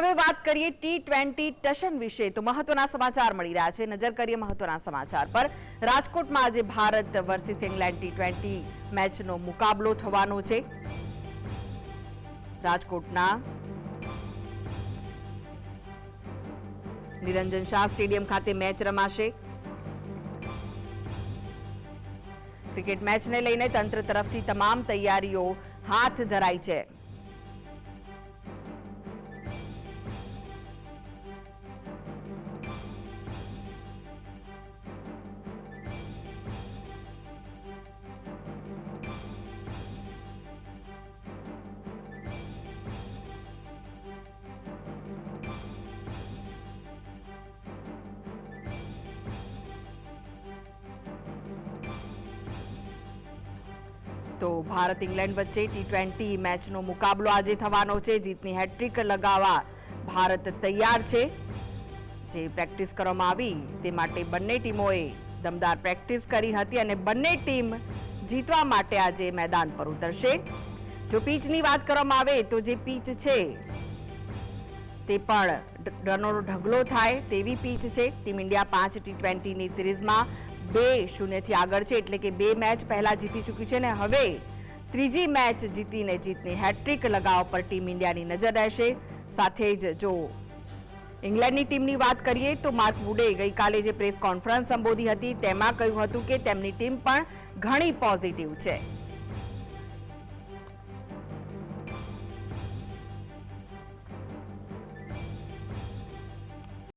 હવે વાત કરીએ ટી ટ્વેન્ટી ટશન વિશે. તો મહત્વના સમાચાર મળી રહ્યા છે. નજર કરીએ મહત્વના સમાચાર પર. રાજકોટમાં આજે Bharat versus England T twenty મેચનો મુકાબલો થવાનો છે. રાજકોટના નિરંજન શાહ સ્ટેડિયમ ખાતે મેચ રમાશે. ક્રિકેટ મેચને લઈને તંત્ર તરફથી તમામ તૈયારીઓ હાથ ધરાઈ છે. તો ભારત ઇંગ્લેન્ડ વચ્ચે ટી ટ્વેન્ટી મેચનો મુકાબલો આજે થવાનો છે. જીતની હેટ્રિક લગાવવા ભારત તૈયાર છે. જે પ્રેક્ટિસ કરવામાં આવી તે માટે બંને ટીમોએ દમદાર પ્રેક્ટિસ કરી હતી અને બંને ટીમ જીતવા માટે આજે મેદાન પર ઉતરશે. જો પીચની વાત કરવામાં આવે તો જે પીચ છે તે પણ રનોનો ઢગલો થાય તેવી પીચ છે. ટીમ ઇન્ડિયા પાંચ ટી ટ્વેન્ટીની સિરીઝમાં બે શૂન્યથી આગળ છે, એટલે કે બે મેચ પહેલા જીતી ચૂકી છે ને હવે ત્રીજી મેચ જીતીને જીતની હેટ્રિક લગાવવા પર ટીમ ઇન્ડિયાની નજર રહેશે. સાથે જ જો ઇંગ્લેન્ડની ટીમની વાત કરીએ તો માર્ક વુડે ગઈકાલે જે પ્રેસ કોન્ફરન્સ સંબોધી હતી, તેમાં કહ્યું હતું કે તેમની ટીમ પણ ઘણી પોઝિટિવ છે.